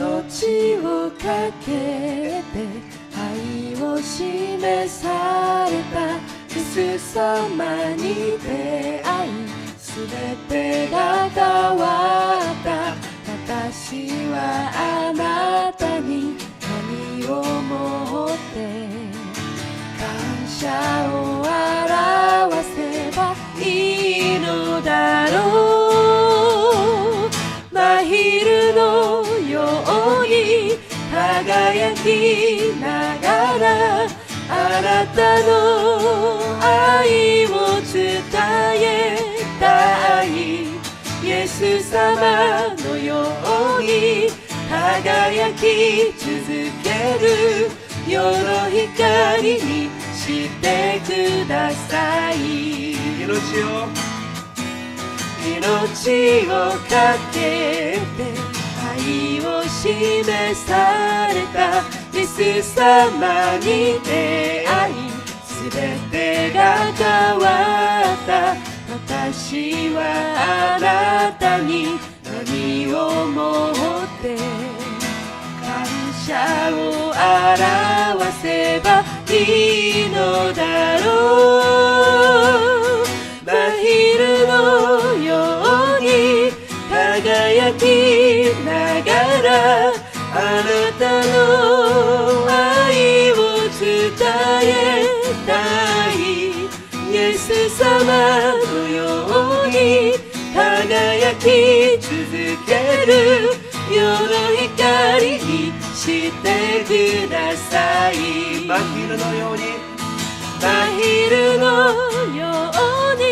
命をかけて愛を示された。イス様に出会いすべてが変わった。私はきながらあなたの愛を伝えたい。イエス様のように輝き続ける。世の光にしてください命を。命をかけて愛を示された。イエス様に出会いすべてが変わった。私はあなたに何をもって感謝を表せばいいのだろう。真昼のように輝きえたい。イエス様のように輝き続ける。世の光にしてください。真昼のように。真昼のように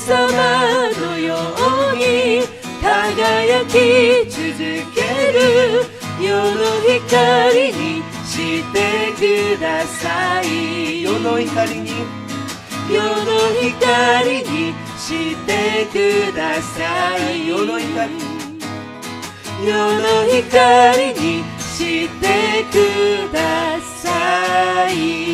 様のように輝き続ける世の光にしてください。世の光に世の光にしてください。世の光世の光にしてください。